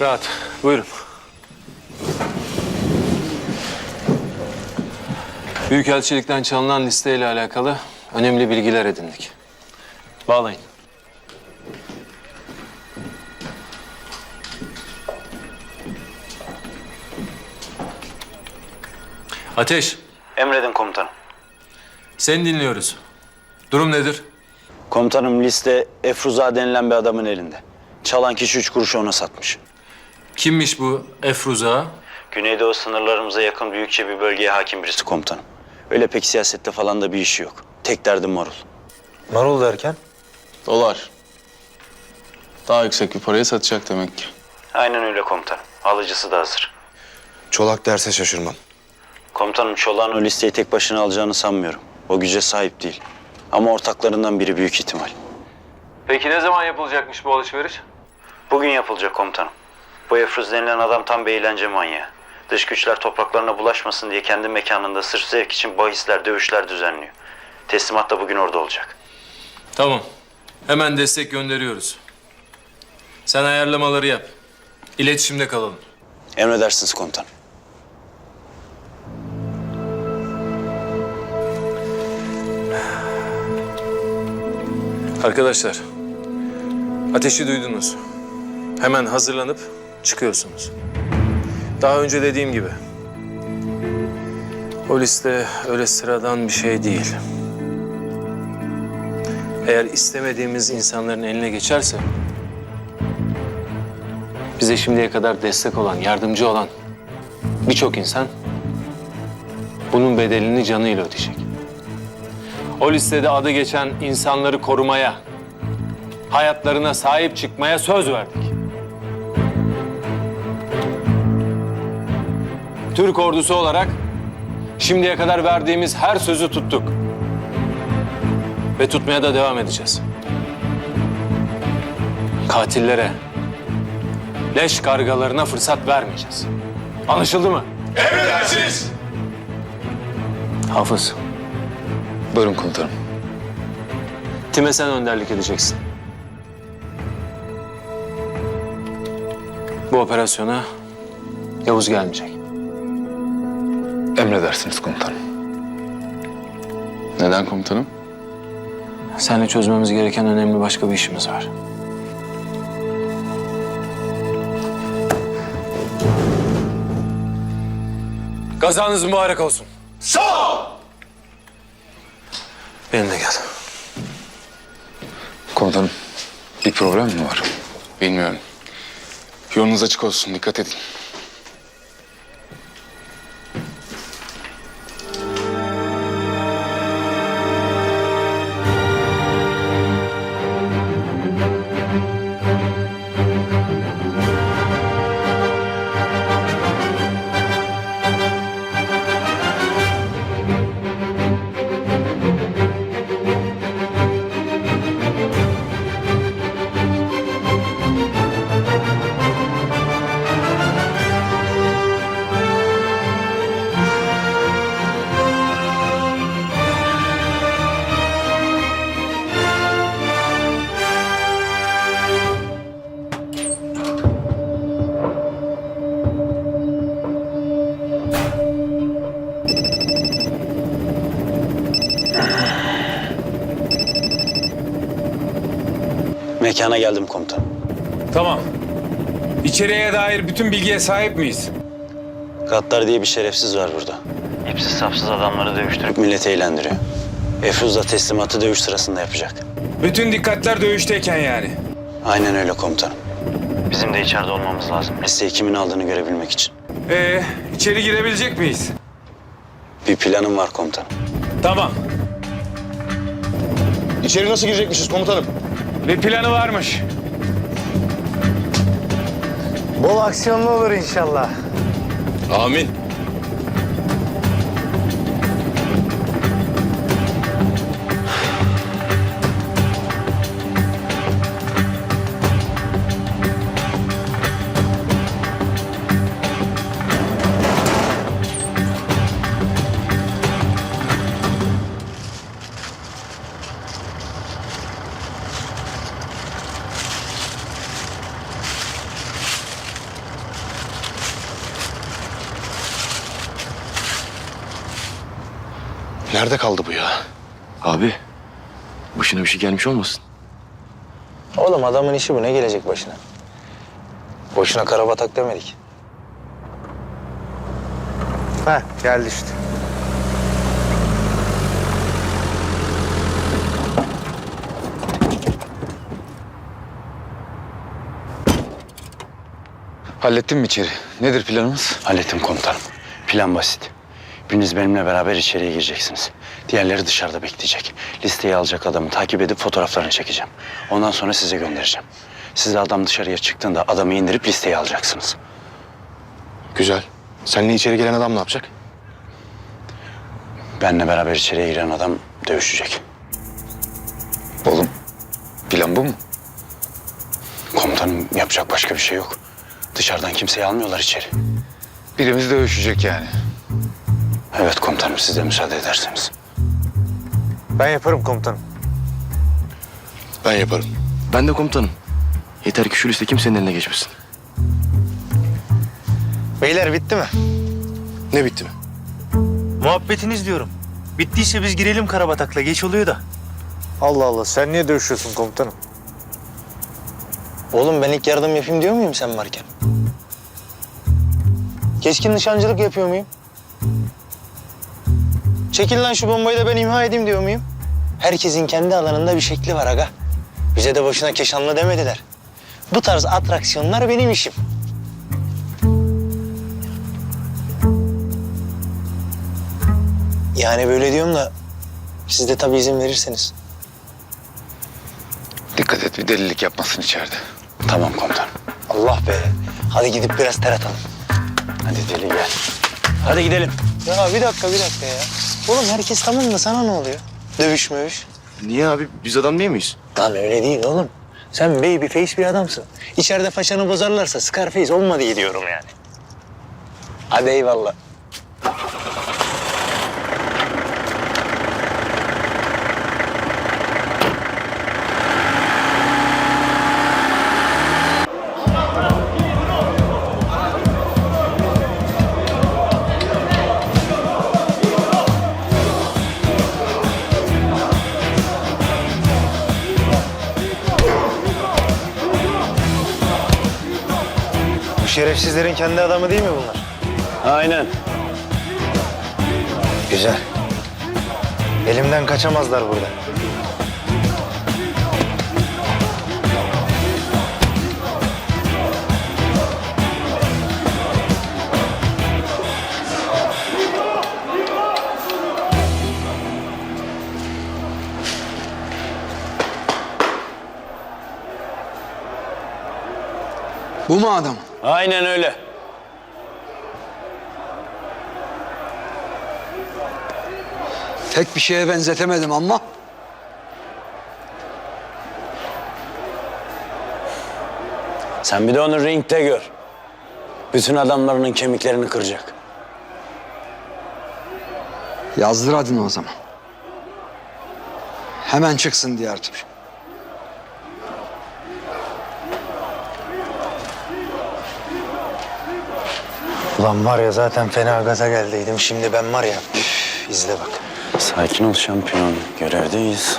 Rahat. Buyurun. Büyükelçilikten çalınan listeyle alakalı önemli bilgiler edindik. Bağlayın. Ateş, Emredin komutanım. seni dinliyoruz. Durum nedir? Komutanım liste Efruza denilen bir adamın elinde. Çalan kişi üç kuruşu ona satmış. Kimmiş bu Efruza? Güneydoğu sınırlarımıza yakın büyükçe bir bölgeye hakim birisi komutanım. Öyle pek siyasette falan da bir işi yok. Tek derdim marul. Marul derken? Dolar. Daha yüksek bir paraya satacak demek ki. Aynen öyle komutanım. Alıcısı da hazır. Çolak derse şaşırmam. Komutanım Çolak'ın o listeyi tek başına alacağını sanmıyorum. O güce sahip değil. Ama ortaklarından biri büyük ihtimal. Peki ne zaman yapılacakmış bu alışveriş? Bugün yapılacak komutanım. Bu Efruz denilen adam tam bir eğlence manyağı. Dış güçler topraklarına bulaşmasın diye kendi mekanında sırf zevk için bahisler, dövüşler düzenliyor. Teslimat da bugün orada olacak. Tamam. Hemen destek gönderiyoruz. Sen ayarlamaları yap. İletişimde kalalım. Emredersiniz komutanım. Arkadaşlar, ateşi duydunuz. Hemen hazırlanıp çıkıyorsunuz. Daha önce dediğim gibi. O liste öyle sıradan bir şey değil. Eğer istemediğimiz insanların eline geçerse... ...bize şimdiye kadar destek olan, yardımcı olan birçok insan... ...bunun bedelini canıyla ödeyecek. O listede adı geçen insanları korumaya, hayatlarına sahip çıkmaya söz verdik. Türk ordusu olarak şimdiye kadar verdiğimiz her sözü tuttuk. Ve tutmaya da devam edeceğiz. Katillere, leş kargalarına fırsat vermeyeceğiz. Anlaşıldı mı? Emredersiniz. Hafız. Buyurun komutanım. Time sen önderlik edeceksin. Bu operasyona Yavuz gelmeyecek. Emredersiniz komutanım. Neden komutanım? Seninle çözmemiz gereken önemli başka bir işimiz var. Kazanız mübarek olsun. Sağ ol. Benimle gel. Komutanım bir problem mi var? Bilmiyorum. Yolunuz açık olsun dikkat edin. Geldim komutanım. Tamam. İçeriye dair bütün bilgiye sahip miyiz? Gattar diye bir şerefsiz var burada. İpsiz sapsız adamları dövüştürüp milleti eğlendiriyor. Efruz da teslimatı dövüş sırasında yapacak. Bütün dikkatler dövüşteyken yani. Aynen öyle komutanım. Bizim de içeride olmamız lazım. Listeyi kimin aldığını görebilmek için. Ee, içeri girebilecek miyiz? Bir planım var komutanım. Tamam. İçeri nasıl girecekmişiz komutanım? Bir planı varmış. Bol aksiyonlu olur inşallah. Amin. Nerede kaldı bu ya? Abi, başına bir şey gelmiş olmasın? Oğlum adamın işi bu. Ne gelecek başına? Boşuna karabatak demedik. Ha geldi işte. Hallettin mi içeri? Nedir planımız? Hallettim komutanım. Plan basit. Biriniz benimle beraber içeriye gireceksiniz. Diğerleri dışarıda bekleyecek. Listeyi alacak adamı takip edip fotoğraflarını çekeceğim. Ondan sonra size göndereceğim. Siz de adam dışarıya çıktığında adamı indirip listeyi alacaksınız. Güzel. Seninle içeri gelen adam ne yapacak? Benle beraber içeriye giren adam dövüşecek. Oğlum, plan bu mu? Komutanım yapacak başka bir şey yok. Dışarıdan kimseyi almıyorlar içeri. Birimiz dövüşecek yani. Evet komutanım siz de müsaade ederseniz. Ben yaparım komutanım. Ben yaparım. Ben de komutanım. Yeter ki şu liste kimsenin eline geçmesin. Beyler bitti mi? Ne bitti mi? Muhabbetiniz diyorum. Bittiyse biz girelim karabatakla. Geç oluyor da. Allah Allah. Sen niye dövüşüyorsun komutanım? Oğlum ben ilk yardım yapayım diyor muyum sen varken? Keskin nişancılık yapıyor muyum? Çekil lan şu bombayı da ben imha edeyim diyor muyum? Herkesin kendi alanında bir şekli var aga. Bize de boşuna keşanlı demediler. Bu tarz atraksiyonlar benim işim. Yani böyle diyorum da siz de tabii izin verirseniz. Dikkat et bir delilik yapmasın içeride. Tamam komutanım. Allah be. Hadi gidip biraz ter atalım. Hadi deli gel. Hadi gidelim. Ya bir dakika bir dakika ya. Oğlum herkes tamam da sana ne oluyor? Dövüş mövüş. Niye abi? Biz adam değil miyiz? Lan öyle değil oğlum. Sen baby face bir adamsın. İçeride façanı bozarlarsa Scarface olma diye diyorum yani. Hadi eyvallah. Şerefsizlerin kendi adamı değil mi bunlar? Aynen. Güzel. Elimden kaçamazlar burada. Bu mu adam? Aynen öyle. Tek bir şeye benzetemedim ama. Sen bir de onu ringde gör. Bütün adamlarının kemiklerini kıracak. Yazdır adını o zaman. Hemen çıksın diğer tur. Ulan var ya zaten fena gaza geldiydim. Şimdi ben var ya üf, izle bak. Sakin ol şampiyon. Görevdeyiz.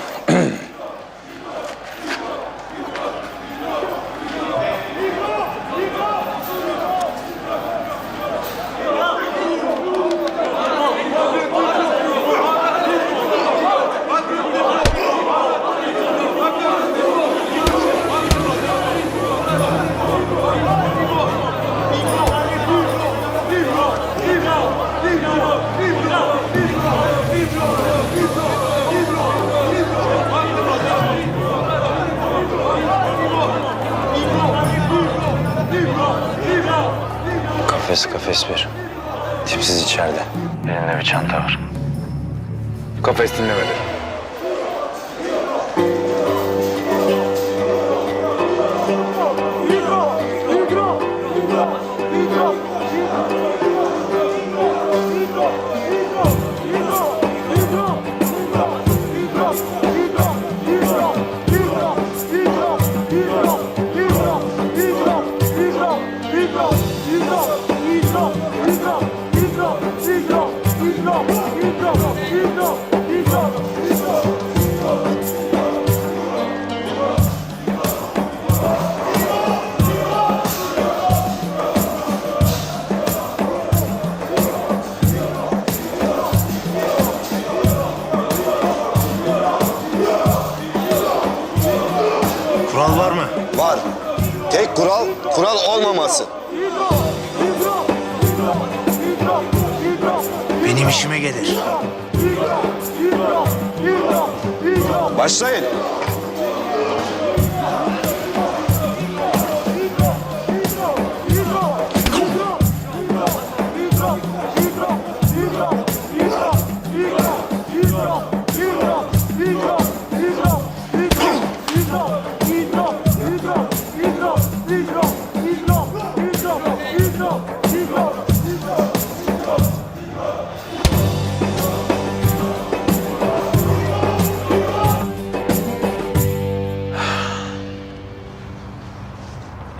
Olması. Benim işime gelir. Başlayın.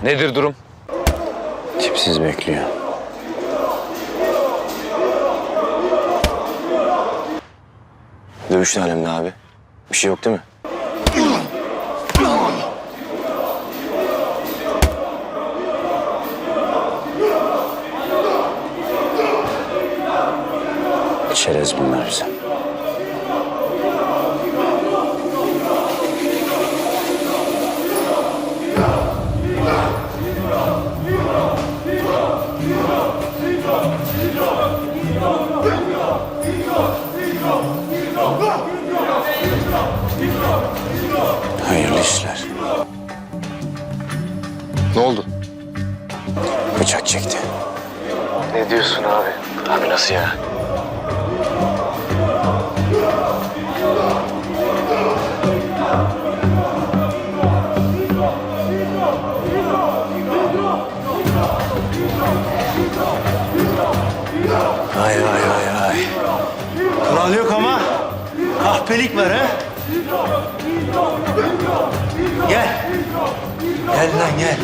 Nedir durum? Tipsiz bekliyor. Dövüş ne alemde abi? Bir şey yok değil mi? Hayırlı işler. Ne oldu? Bıçak çekti. Ne diyorsun abi? Abi nasıl ya? Kural yok ama kahpelik var ha. Gel. Gel lan gel.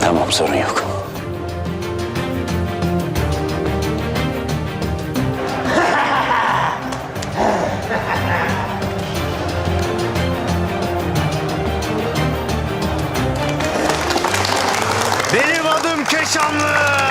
Tamam sorun yok. Adım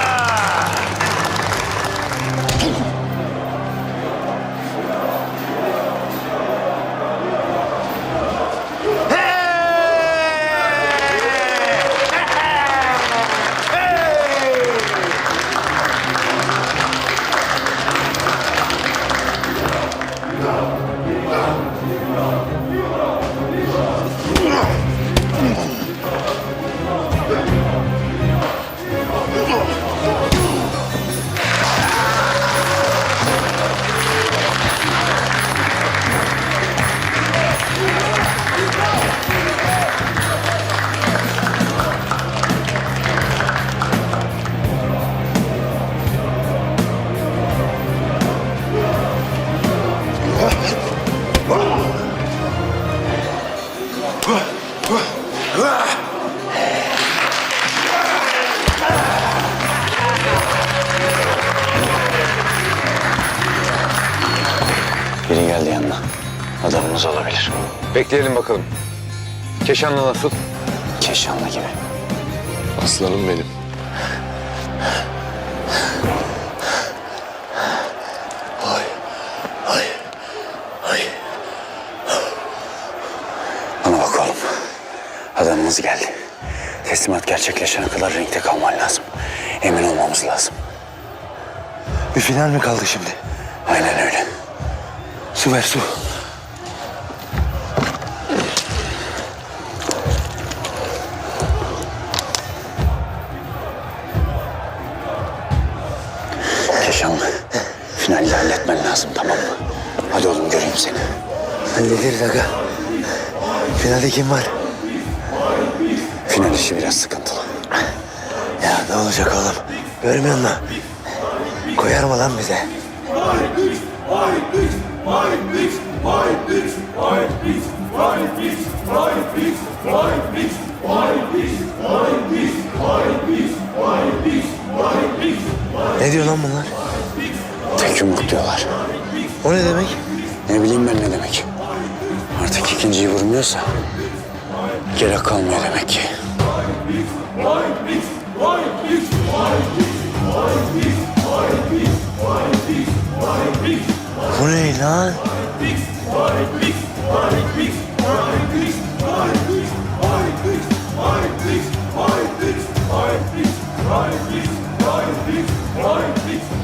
Bekleyelim bakalım. Keşanlı nasıl? Keşanlı gibi. Aslanım benim. Bana bak oğlum. Adamımız geldi. Teslimat gerçekleşene kadar renkte kalman lazım. Emin olmamız lazım. Bir final mi kaldı şimdi? Aynen öyle. Su ver su. Lazım tamam mı? Hadi oğlum göreyim seni. Hallederiz aga. Finalde kim var? Final işi biraz sıkıntılı. Ya ne olacak oğlum? Görmüyor musun? Koyar mı lan bize? Ne diyor lan bunlar? Tek yumruk diyorlar. O ne demek? Ne bileyim ben ne demek. Artık ikinciyi vurmuyorsa gerek kalmıyor demek ki. Bu ne lan?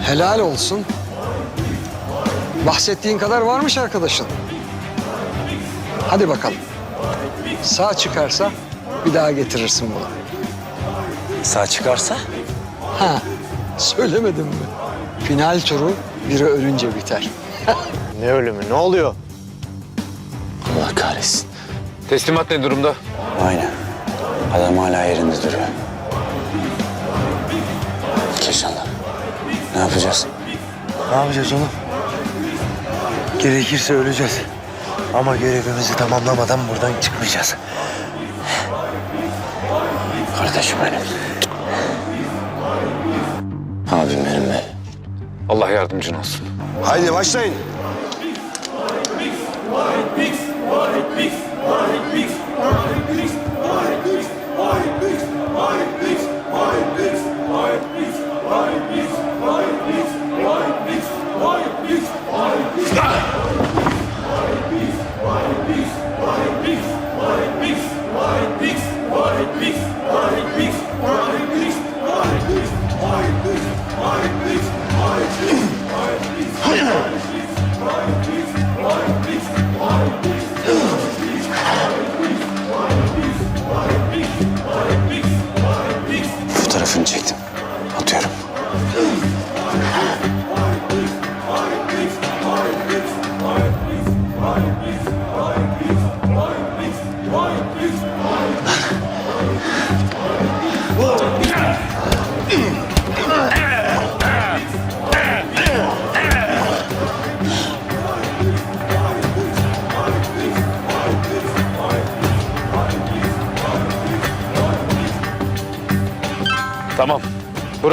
Helal olsun. Bahsettiğin kadar varmış arkadaşın. Hadi bakalım. Sağ çıkarsa bir daha getirirsin bunu. Sağ çıkarsa? Ha, söylemedim mi? Final turu biri ölünce biter. Ne ölümü? Ne oluyor? Allah kahretsin. Teslimat ne durumda? Aynen. Adam hala yerinde duruyor. Keşanlı. Ne yapacağız? Ne yapacağız oğlum? Gerekirse öleceğiz. Ama görevimizi tamamlamadan buradan çıkmayacağız. Kardeşim benim. Abim benim be. Allah yardımcın olsun. Haydi başlayın.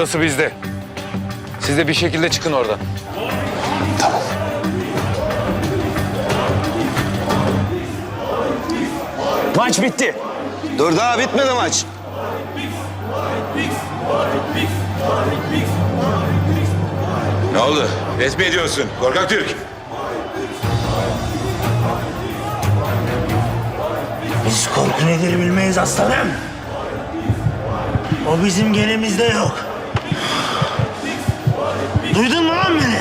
Burası bizde. Siz de bir şekilde çıkın oradan. Tamam. Maç bitti. Dur daha bitmedi maç. Ne oldu? Resmi ediyorsun. Korkak Türk. Biz korku nedir bilmeyiz aslanım. O bizim genimizde yok. Duydun mu lan beni?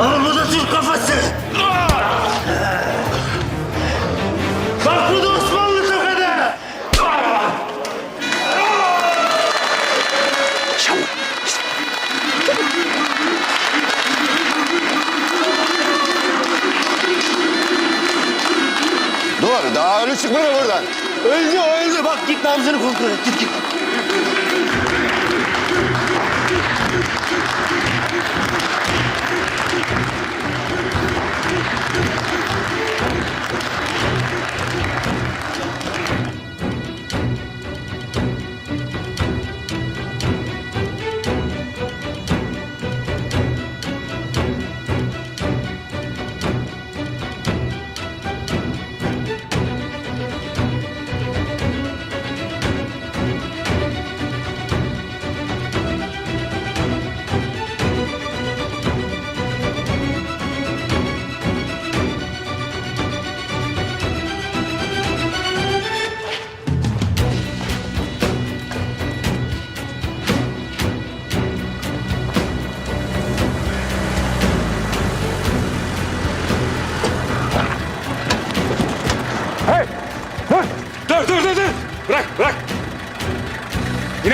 Al bu da Türk kafası. Bak bu da Osmanlı tokadı. Dur daha ölü çıkmadı buradan. Öldü o öldü. Bak git nabzını kontrol et. Git git.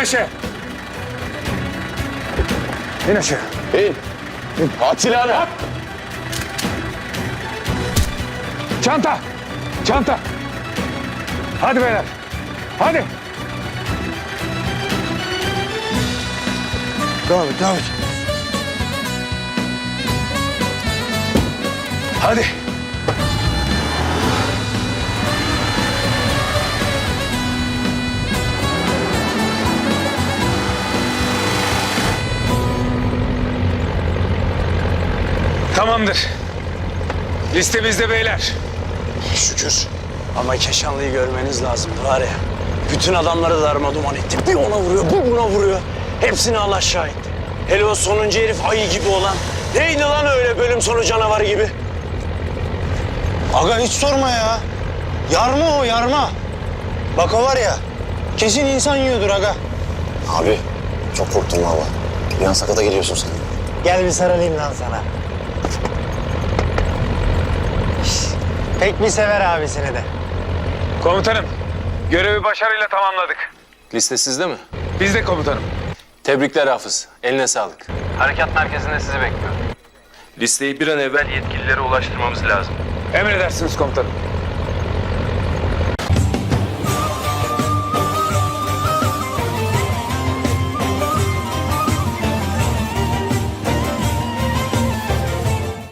Bırak. İn aşağı. İn aşağı. At silahını. Çanta. Çanta. Hadi beyler. Hadi. Devam et, devam et. Hadi. Tamamdır. Listemizde beyler. Şükür. Ama Keşanlı'yı görmeniz lazım var ya. Bütün adamları darma duman etti. Bir ona vuruyor, bir buna vuruyor. Hepsini Allah şahit. Hele o sonuncu herif ayı gibi olan. Neydi lan öyle bölüm sonu canavarı gibi? Aga hiç sorma ya. Yarma o yarma. Bak o var ya. Kesin insan yiyordur aga. Abi çok korktum valla. Bir an sakata geliyorsun sen. Gel bir sarılayım lan sana. Pek bir sever abisini de. Komutanım, görevi başarıyla tamamladık. Liste sizde mi? Biz de komutanım. Tebrikler Hafız. Eline sağlık. Harekat merkezinde sizi bekliyor. Listeyi bir an evvel Yetkililere ulaştırmamız lazım. Emredersiniz komutanım.